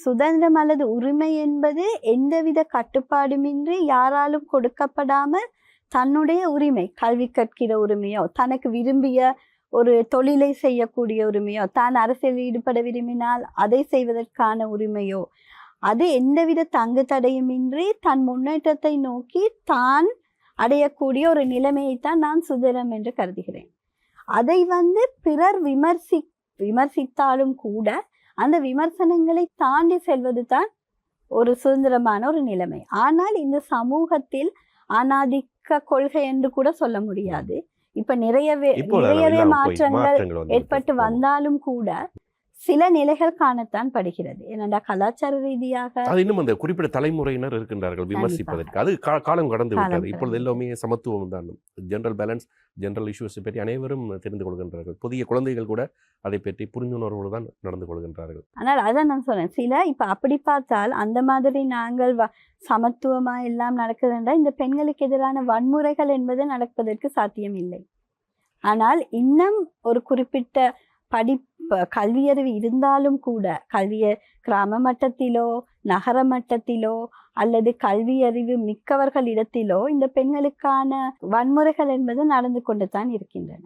சுதந்திரம் அல்லது உரிமை என்பது எந்தவித கட்டுப்பாடுமின்றி யாராலும் கொடுக்கப்படாமல் தன்னுடைய உரிமை கல்வி கற்கிற உரிமையோ தனக்கு விரும்பிய ஒரு தொழிலை செய்யக்கூடிய உரிமையோ தான் அரசியலில் ஈடுபட விரும்பினால் அதை செய்வதற்கான உரிமையோ அது எந்தவித தங்கு தடையுமின்றி தன் முன்னேற்றத்தை நோக்கி தான் அடையக்கூடிய ஒரு நிலைமையைத்தான் நான் சுதந்திரம் என்று கருதுகிறேன். அதை வந்து பிறர் விமர்சி விமர்சித்தாலும் கூட அந்த விமர்சனங்களை தாண்டி செல்வது தான் ஒரு சுதந்திரமான ஒரு நிலைமை. ஆனால் இந்த சமூகத்தில் அனாதிக்க கொள்கை என்று கூட சொல்ல முடியாது. இப்ப நிறையவே நிறையவே மாற்றங்கள் ஏற்பட்டு வந்தாலும் கூட சில நிலைகள் காணத்தான் படுகிறது. ஏனென்றா கலாச்சார ரீதியாக அது இன்னும் அந்த குறிப்பிட்ட தலைமுறையினர் இருக்கின்றார்கள் விமர்சிப்பதற்கு. அது காலம் கடந்து விட்டது. இப்பொழுது. எல்லாமே சமத்துவம் தான். ஜெனரல் பேலன்ஸ் ஜெனரல் இஷ்யூஸ் பற்றி அனைவரும் தெரிந்து கொள்கின்றார்கள். புதிய குழந்தைகள் கூட அதை பற்றி புரிந்துணர்வோடு தான் நடந்து கொள்கின்றார்கள். ஆனால் அதான் நான் சொன்னேன். சில இப்ப அப்படி பார்த்தால் அந்த மாதிரி நாங்கள் வ- சமத்துவமா எல்லாம் நடக்குதுன்றா இந்த பெண்களுக்கு எதிரான வன்முறைகள் என்பது நடப்பதற்கு சாத்தியம் இல்லை ஆனால் இன்னும் ஒரு குறிப்பிட்ட படிப்பு கல்வியறிவு இருந்தாலும் கூட கல்விய கிராம மட்டத்திலோ நகர மட்டத்திலோ அல்லது கல்வியறிவு மிக்கவர்களிடத்திலோ இந்த பெண்களுக்கான வன்முறைகள் என்பது நடந்து கொண்டு தான் இருக்கின்றன.